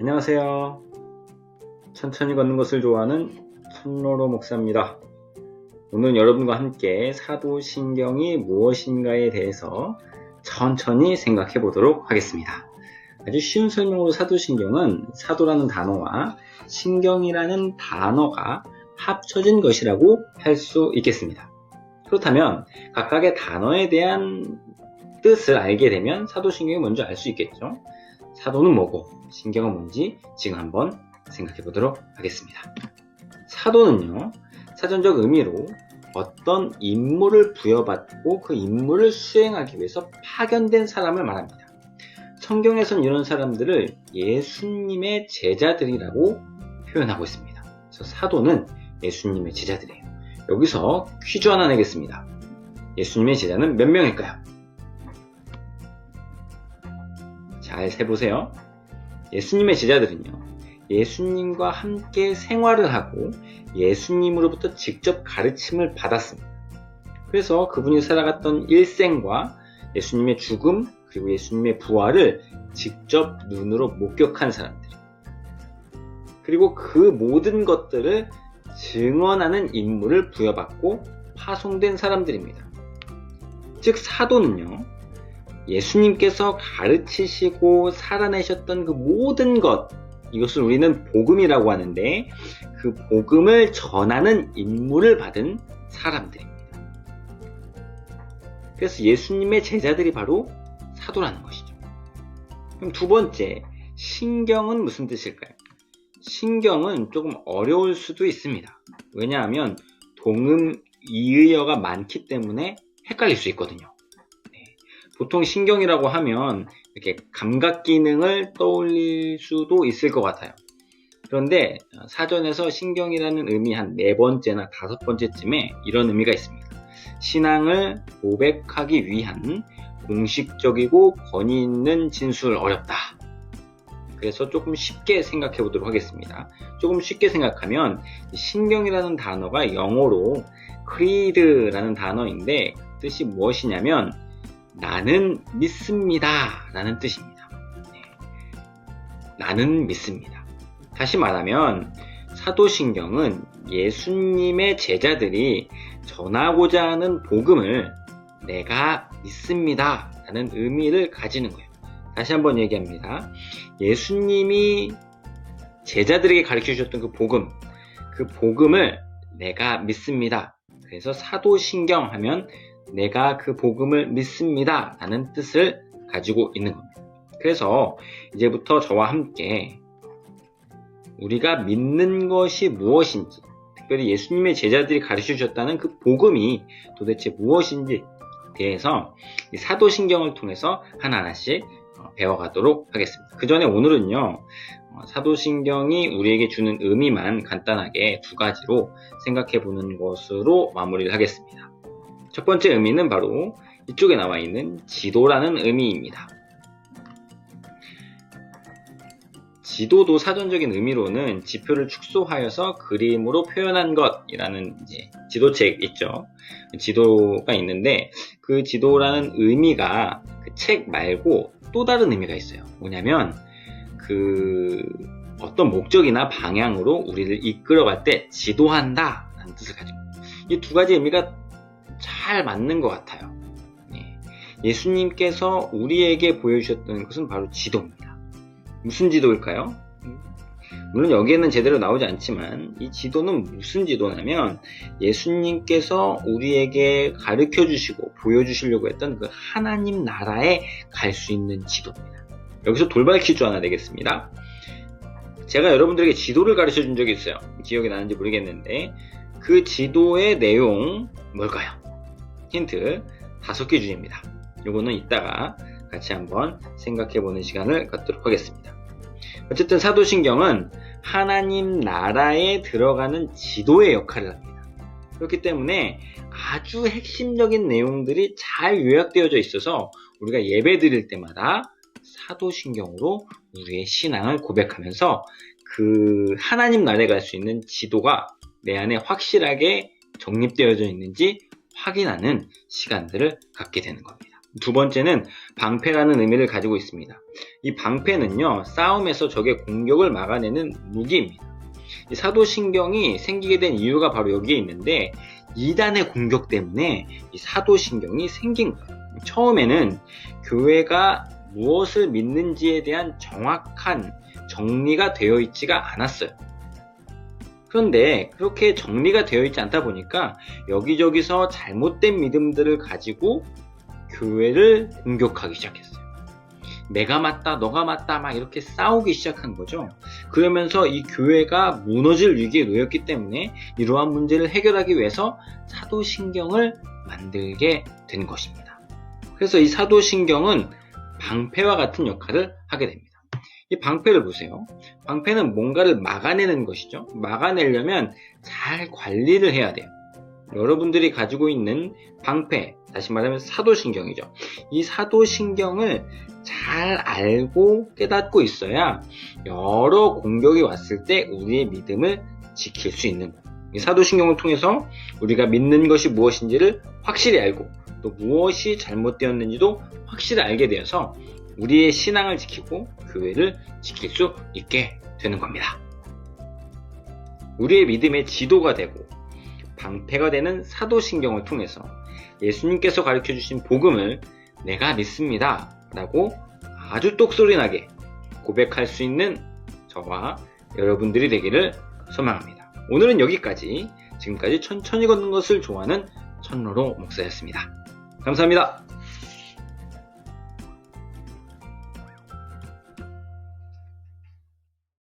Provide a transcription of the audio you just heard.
안녕하세요. 천천히 걷는 것을 좋아하는 천로로 목사입니다. 오늘 여러분과 함께 사도신경이 무엇인가에 대해서 천천히 생각해 보도록 하겠습니다. 아주 쉬운 설명으로 사도신경은 사도라는 단어와 신경이라는 단어가 합쳐진 것이라고 할 수 있겠습니다. 그렇다면 각각의 단어에 대한 뜻을 알게 되면 사도신경이 뭔지 알 수 있겠죠. 사도는 뭐고 신경은 뭔지 지금 한번 생각해 보도록 하겠습니다. 사도는요, 사전적 의미로 어떤 임무를 부여받고 그 임무를 수행하기 위해서 파견된 사람을 말합니다. 성경에선 이런 사람들을 예수님의 제자들이라고 표현하고 있습니다. 그래서 사도는 예수님의 제자들이에요. 여기서 퀴즈 하나 내겠습니다. 예수님의 제자는 몇 명일까요? 잘 세보세요. 예수님의 제자들은요, 예수님과 함께 생활을 하고 예수님으로부터 직접 가르침을 받았습니다. 그래서 그분이 살아갔던 일생과 예수님의 죽음, 그리고 예수님의 부활을 직접 눈으로 목격한 사람들. 그리고 그 모든 것들을 증언하는 임무를 부여받고 파송된 사람들입니다. 즉, 사도는요, 예수님께서 가르치시고 살아내셨던 그 모든 것, 이것을 우리는 복음이라고 하는데 그 복음을 전하는 임무를 받은 사람들입니다. 그래서 예수님의 제자들이 바로 사도라는 것이죠. 그럼 두 번째, 신경은 무슨 뜻일까요? 신경은 조금 어려울 수도 있습니다. 왜냐하면 동음 이의어가 많기 때문에 헷갈릴 수 있거든요. 보통 신경이라고 하면 이렇게 감각 기능을 떠올릴 수도 있을 것 같아요. 그런데 사전에서 신경이라는 의미 한 네 번째나 다섯 번째쯤에 이런 의미가 있습니다. 신앙을 고백하기 위한 공식적이고 권위 있는 진술 어렵다. 그래서 조금 쉽게 생각해 보도록 하겠습니다. 조금 쉽게 생각하면 신경이라는 단어가 영어로 creed라는 단어인데 뜻이 무엇이냐면 나는 믿습니다. 라는 뜻입니다. 네. 나는 믿습니다. 다시 말하면 사도신경은 예수님의 제자들이 전하고자 하는 복음을 내가 믿습니다. 라는 의미를 가지는 거예요. 다시 한번 얘기합니다. 예수님이 제자들에게 가르쳐 주셨던 그 복음, 그 복음을 내가 믿습니다. 그래서 사도신경 하면 내가 그 복음을 믿습니다. 라는 뜻을 가지고 있는 겁니다. 그래서 이제부터 저와 함께 우리가 믿는 것이 무엇인지, 특별히 예수님의 제자들이 가르쳐 주셨다는 그 복음이 도대체 무엇인지 대해서 사도신경을 통해서 하나하나씩 어, 배워가도록 하겠습니다. 그 전에 오늘은요, 어, 사도신경이 우리에게 주는 의미만 간단하게 두 가지로 생각해 보는 것으로 마무리를 하겠습니다. 첫 번째 의미는 바로 이쪽에 나와 있는 지도라는 의미입니다. 지도도 사전적인 의미로는 지표를 축소하여서 그림으로 표현한 것이라는 지도책 있죠. 지도가 있는데 그 지도라는 의미가 그 책 말고 또 다른 의미가 있어요. 뭐냐면 그 어떤 목적이나 방향으로 우리를 이끌어갈 때 지도한다 라는 뜻을 가지고 이 두 가지 의미가 잘 맞는 것 같아요. 예. 수님께서 우리에게 보여주셨던 것은 바로 지도입니다. 무슨 지도일까요? 물론 여기에는 제대로 나오지 않지만 이 지도는 무슨 지도냐면 예수님께서 우리에게 가르쳐 주시고 보여주시려고 했던 그 하나님 나라에 갈 수 있는 지도입니다. 여기서 돌발 퀴즈 하나 내겠습니다. 제가 여러분들에게 지도를 가르쳐 준 적이 있어요. 기억이 나는지 모르겠는데 그 지도의 내용 뭘까요? 힌트 다섯 개 주입니다. 요거는 이따가 같이 한번 생각해 보는 시간을 갖도록 하겠습니다. 어쨌든 사도신경은 하나님 나라에 들어가는 지도의 역할을 합니다. 그렇기 때문에 아주 핵심적인 내용들이 잘 요약되어져 있어서 우리가 예배 드릴 때마다 사도신경으로 우리의 신앙을 고백하면서 그 하나님 나라에 갈 수 있는 지도가 내 안에 확실하게 정립되어져 있는지 확인하는 시간들을 갖게 되는 겁니다. 두 번째는 방패라는 의미를 가지고 있습니다. 이 방패는요, 싸움에서 적의 공격을 막아내는 무기입니다. 이 사도신경이 생기게 된 이유가 바로 여기에 있는데, 이단의 공격 때문에 이 사도신경이 생긴 거예요. 처음에는 교회가 무엇을 믿는지에 대한 정확한 정리가 되어 있지가 않았어요. 그런데 그렇게 정리가 되어 있지 않다 보니까 여기저기서 잘못된 믿음들을 가지고 교회를 공격하기 시작했어요. 내가 맞다, 너가 맞다, 막 이렇게 싸우기 시작한 거죠. 그러면서 이 교회가 무너질 위기에 놓였기 때문에 이러한 문제를 해결하기 위해서 사도신경을 만들게 된 것입니다. 그래서 이 사도신경은 방패와 같은 역할을 하게 됩니다. 이 방패를 보세요. 방패는 뭔가를 막아내는 것이죠. 막아내려면 잘 관리를 해야 돼요. 여러분들이 가지고 있는 방패, 다시 말하면 사도신경이죠. 이 사도신경을 잘 알고 깨닫고 있어야 여러 공격이 왔을 때 우리의 믿음을 지킬 수 있는 거예요. 이 사도신경을 통해서 우리가 믿는 것이 무엇인지를 확실히 알고 또 무엇이 잘못되었는지도 확실히 알게 되어서 우리의 신앙을 지키고 교회를 지킬 수 있게 되는 겁니다. 우리의 믿음의 지도가 되고 방패가 되는 사도신경을 통해서 예수님께서 가르쳐 주신 복음을 내가 믿습니다. 라고 아주 똑소리나게 고백할 수 있는 저와 여러분들이 되기를 소망합니다. 오늘은 여기까지 지금까지 천천히 걷는 것을 좋아하는 천로로 목사였습니다. 감사합니다.